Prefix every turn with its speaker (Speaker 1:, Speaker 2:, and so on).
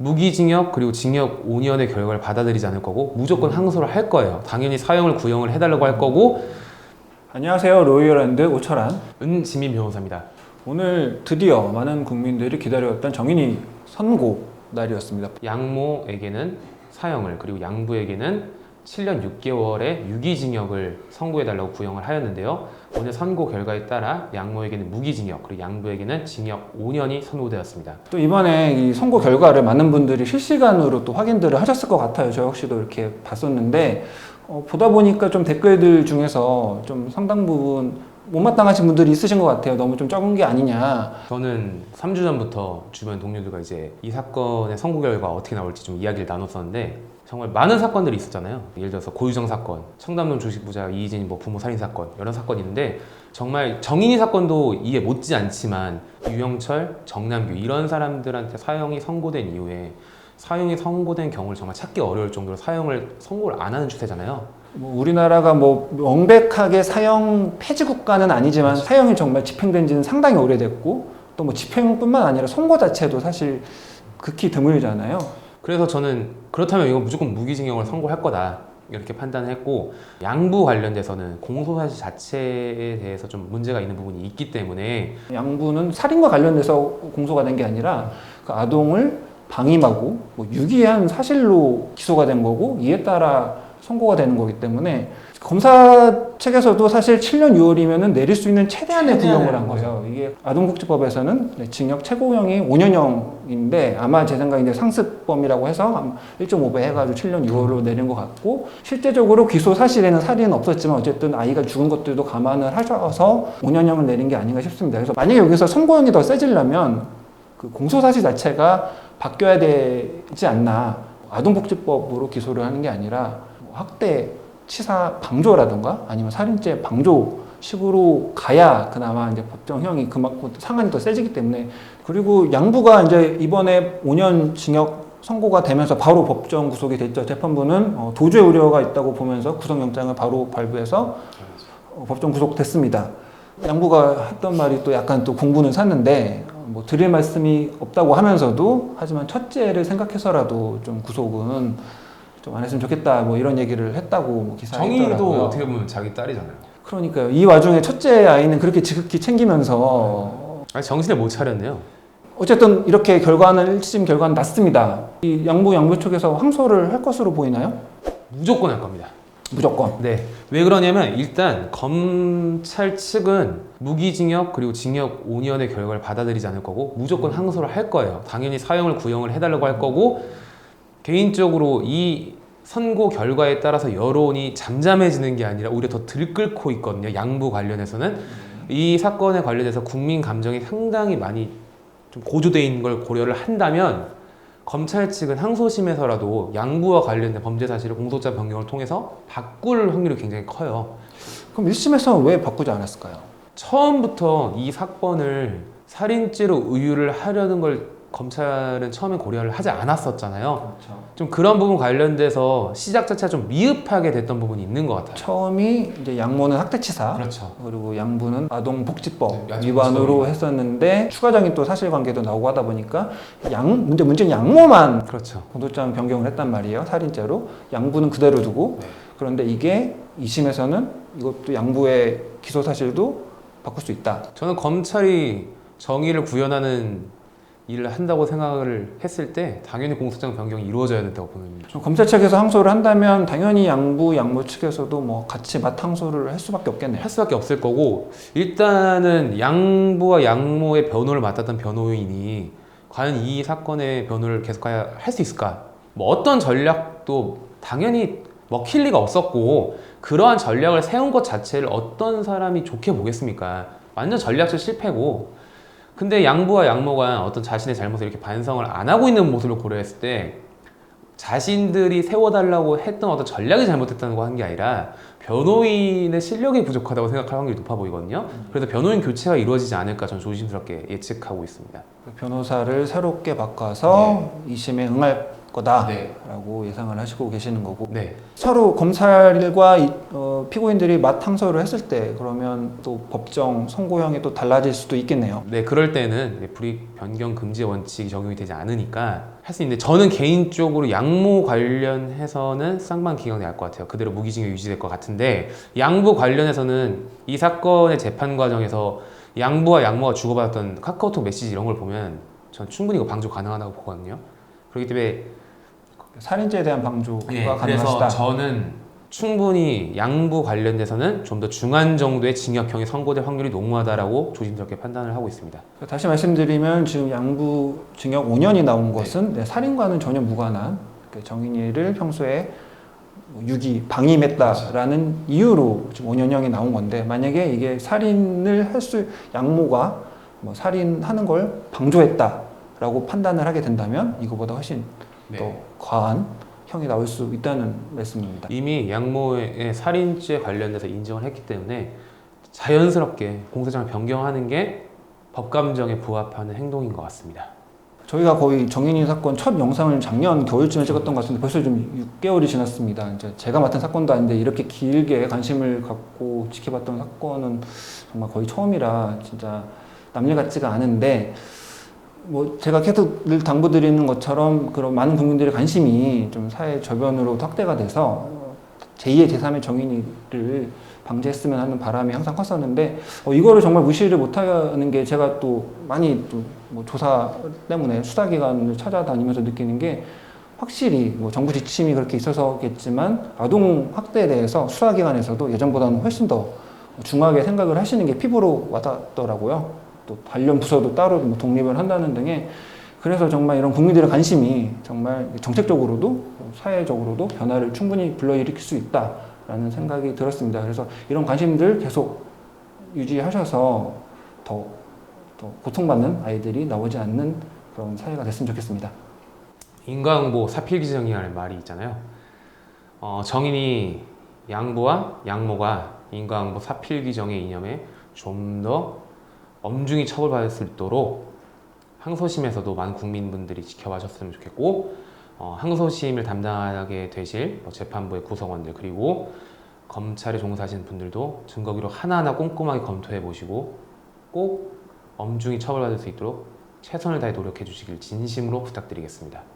Speaker 1: 무기징역 그리고 징역 5년의 결과를 받아들이지 않을 거고 무조건 항소를 할 거예요. 당연히 사형을 구형을 해달라고 할 거고
Speaker 2: 안녕하세요. 로이어랜드 오철한.
Speaker 1: 은지민 변호사입니다.
Speaker 2: 오늘 드디어 많은 국민들이 기다려왔던 정인이 선고 날이었습니다.
Speaker 1: 양모에게는 사형을 그리고 양부에게는 7년 6개월의 유기징역을 선고해달라고 구형을 하였는데요. 오늘 선고 결과에 따라 양모에게는 무기징역 그리고 양부에게는 징역 5년이 선고되었습니다.
Speaker 2: 또 이번에 이 선고 결과를 많은 분들이 실시간으로 또 확인들을 하셨을 것 같아요. 저 역시도 이렇게 봤었는데 어, 보다 보니까 좀 댓글들 중에서 좀 상당 부분 못마땅하신 분들이 있으신 것 같아요. 너무 좀 적은 게 아니냐.
Speaker 1: 저는 3주 전부터 주변 동료들과 이제 이 사건의 선고 결과 어떻게 나올지 좀 이야기를 나눴었는데 정말 많은 사건들이 있었잖아요. 예를 들어서 고유정 사건, 청담동 주식부자 이희진 뭐 부모 살인 사건 이런 사건이 있는데 정말 정인이 사건도 이에 못지 않지만 유영철, 정남규 이런 사람들한테 사형이 선고된 이후에 사형이 선고된 경우를 정말 찾기 어려울 정도로 사형을 선고를 안 하는 추세잖아요.
Speaker 2: 뭐 우리나라가 뭐 명백하게 사형 폐지 국가는 아니지만 사형이 정말 집행된 지는 상당히 오래됐고 또 뭐 집행뿐만 아니라 선고 자체도 사실 극히 드물잖아요.
Speaker 1: 그래서 저는 그렇다면 이건 무조건 무기징역을 선고할 거다 이렇게 판단했고 양부 관련돼서는 공소사실 자체에 대해서 좀 문제가 있는 부분이 있기 때문에
Speaker 2: 양부는 살인과 관련돼서 공소가 된 게 아니라 그 아동을 방임하고 뭐 유기한 사실로 기소가 된 거고 이에 따라 선고가 되는 거기 때문에 검사 측에서도 사실 7년 6월이면 내릴 수 있는 최대한의 구형을 한 거예요. 이게 아동복지법에서는 네, 징역 최고형이 5년형인데 아마 제 생각에 이제 상습범이라고 해서 1.5배 해가지고 7년 6월로 내린 것 같고 실제적으로 기소 사실에는 살인은 없었지만 어쨌든 아이가 죽은 것들도 감안을 하셔서 5년형을 내린 게 아닌가 싶습니다. 그래서 만약에 여기서 선고형이 더 세지려면 그 공소 사실 자체가 바뀌어야 되지 않나. 아동복지법으로 기소를 하는 게 아니라 뭐 학대, 치사 방조라든가 아니면 살인죄 방조 식으로 가야 그나마 이제 법정형이 그만큼 상한이 더 세지기 때문에 그리고 양부가 이제 이번에 5년 징역 선고가 되면서 바로 법정 구속이 됐죠. 재판부는 어, 도주의 우려가 있다고 보면서 구속영장을 바로 발부해서 어, 법정 구속됐습니다. 양부가 했던 말이 또 약간 또 공부는 샀는데 어, 뭐 드릴 말씀이 없다고 하면서도 하지만 첫째를 생각해서라도 좀 구속은 좀 안 했으면 좋겠다 뭐 이런 얘기를 했다고 뭐 기사에
Speaker 1: 정인이도
Speaker 2: 있더라고요.
Speaker 1: 어떻게 보면 자기 딸이잖아요.
Speaker 2: 그러니까요. 이 와중에 첫째 아이는 그렇게 지극히 챙기면서
Speaker 1: 아니, 정신을 못 차렸네요.
Speaker 2: 어쨌든 이렇게 결과는 1심 결과는 났습니다. 이 양부 양부 측에서 항소를 할 것으로 보이나요?
Speaker 1: 무조건 할 겁니다.
Speaker 2: 무조건.
Speaker 1: 네. 왜 그러냐면 일단 검찰 측은 무기징역 그리고 징역 5년의 결과를 받아들이지 않을 거고 무조건 항소를 할 거예요. 당연히 사형을 구형을 해달라고 할 거고 개인적으로 이 선고 결과에 따라서 여론이 잠잠해지는 게 아니라 오히려 더 들끓고 있거든요. 양부 관련해서는 이 사건에 관련해서 국민 감정이 상당히 많이 좀 고조돼 있는 걸 고려를 한다면 검찰 측은 항소심에서라도 양부와 관련된 범죄 사실을 공소장 변경을 통해서 바꿀 확률이 굉장히 커요.
Speaker 2: 그럼 1심에서는 왜 바꾸지 않았을까요?
Speaker 1: 처음부터 이 사건을 살인죄로 의유를 하려는 걸 검찰은 처음에 고려를 하지 않았었잖아요.
Speaker 2: 그렇죠.
Speaker 1: 좀 그런 부분 관련돼서 시작 자체가 좀 미흡하게 됐던 부분이 있는 것 같아요.
Speaker 2: 처음이 이제 양모는 학대치사
Speaker 1: 그렇죠.
Speaker 2: 그리고 양부는 아동복지법
Speaker 1: 네,
Speaker 2: 위반으로 했었는데 추가적인 또 사실관계도 나오고 하다 보니까 양 문제 문제는 양모만
Speaker 1: 그렇죠.
Speaker 2: 공소장 변경을 했단 말이에요 살인죄로 양부는 그대로 두고
Speaker 1: 네.
Speaker 2: 그런데 이게 2심에서는 이것도 양부의 기소 사실도 바꿀 수 있다.
Speaker 1: 저는 검찰이 정의를 구현하는 일을 한다고 생각을 했을 때 당연히 공소장 변경이 이루어져야 된다고 보는
Speaker 2: 좀 검찰 측에서 항소를 한다면 당연히 양부 양모 측에서도 뭐 같이 맞항소를 할 수밖에 없겠네요.
Speaker 1: 할 수밖에 없을 거고 일단은 양부와 양모의 변호를 맡았던 변호인이 과연 이 사건의 변호를 계속해야 할수 있을까? 뭐 어떤 전략도 당연히 먹힐 리가 없었고 그러한 전략을 세운 것 자체를 어떤 사람이 좋게 보겠습니까? 완전 전략적 실패고 근데 양부와 양모가 어떤 자신의 잘못을 이렇게 반성을 안 하고 있는 모습을 고려했을 때 자신들이 세워달라고 했던 어떤 전략이 잘못됐다는 거 한 게 아니라 변호인의 실력이 부족하다고 생각할 확률이 높아 보이거든요. 그래서 변호인 교체가 이루어지지 않을까 저는 조심스럽게 예측하고 있습니다.
Speaker 2: 그 변호사를 새롭게 바꿔서 2심에 응할 거다라고 예상을 하시고 계시는 거고
Speaker 1: 네.
Speaker 2: 서로 검찰과 이- 어, 피고인들이 맞항소를 했을 때 그러면 또 법정 선고형이 또 달라질 수도 있겠네요.
Speaker 1: 네, 그럴 때는 이제 불이익 변경 금지 원칙이 적용이 되지 않으니까 할 수 있는데 저는 개인적으로 양모 관련해서는 쌍방 기각이 날 것 같아요. 그대로 무기징역 유지될 것 같은데 양부 관련해서는 이 사건의 재판 과정에서 양부와 양모가 주고받았던 카카오톡 메시지 이런 걸 보면 전 충분히 이거 방조 가능하다고 보거든요. 그렇기 때문에
Speaker 2: 살인죄에 대한 방조가
Speaker 1: 예,
Speaker 2: 가능하시다.
Speaker 1: 그래서 저는 충분히 양부 관련돼서는 좀 더 중한 정도의 징역형이 선고될 확률이 농후하다라고 조심스럽게 판단을 하고 있습니다.
Speaker 2: 다시 말씀드리면 지금 양부 징역 5년이 나온
Speaker 1: 네.
Speaker 2: 것은 네, 살인과는 전혀 무관한 그 정인이를 평소에 뭐 유기 방임했다라는 이유로 지금 5년형이 나온 건데 만약에 이게 살인을 할 수 양모가 뭐 살인하는 걸 방조했다라고 판단을 하게 된다면 이거보다 훨씬
Speaker 1: 네.
Speaker 2: 더 과한 형이 나올 수 있다는 말씀입니다.
Speaker 1: 이미 양모의 살인죄 관련돼서 인정을 했기 때문에 자연스럽게 공소장을 변경하는 게 법감정에 부합하는 행동인 것 같습니다.
Speaker 2: 저희가 거의 정인이 사건 첫 영상을 작년 겨울쯤에 찍었던 것 같은데 벌써 좀 6개월이 지났습니다. 이제 제가 맡은 사건도 아닌데 이렇게 길게 관심을 갖고 지켜봤던 사건은 정말 거의 처음이라 진짜 남일 같지가 않은데 뭐 제가 계속 늘 당부드리는 것처럼 그런 많은 국민들의 관심이 좀 사회 저변으로 확대가 돼서 제2의 제3의 정인이를 방지했으면 하는 바람이 항상 컸었는데 어, 이거를 정말 무시를 못하는 게 제가 또 많이 또 뭐 조사 때문에 수사기관을 찾아다니면서 느끼는 게 확실히 뭐 정부 지침이 그렇게 있어서겠지만 아동 학대에 대해서 수사기관에서도 예전보다는 훨씬 더 중하게 생각을 하시는 게 피부로 와닿더라고요. 또 관련 부서도 따로 뭐 독립을 한다는 등의 그래서 정말 이런 국민들의 관심이 정말 정책적으로도 사회적으로도 변화를 충분히 불러일으킬 수 있다라는 생각이 들었습니다. 그래서 이런 관심들 계속 유지하셔서 더, 더 고통받는 아이들이 나오지 않는 그런 사회가 됐으면 좋겠습니다.
Speaker 1: 인과응보 사필기정이라는 말이 있잖아요. 어, 정인이 양부와 양모가 인과응보 사필기정의 이념에 좀 더 엄중히 처벌받을 수 있도록 항소심에서도 많은 국민분들이 지켜봐줬으면 좋겠고 어, 항소심을 담당하게 되실 뭐 재판부의 구성원들 그리고 검찰에 종사하시는 분들도 증거기록 하나하나 꼼꼼하게 검토해 보시고 꼭 엄중히 처벌받을 수 있도록 최선을 다해 노력해 주시길 진심으로 부탁드리겠습니다.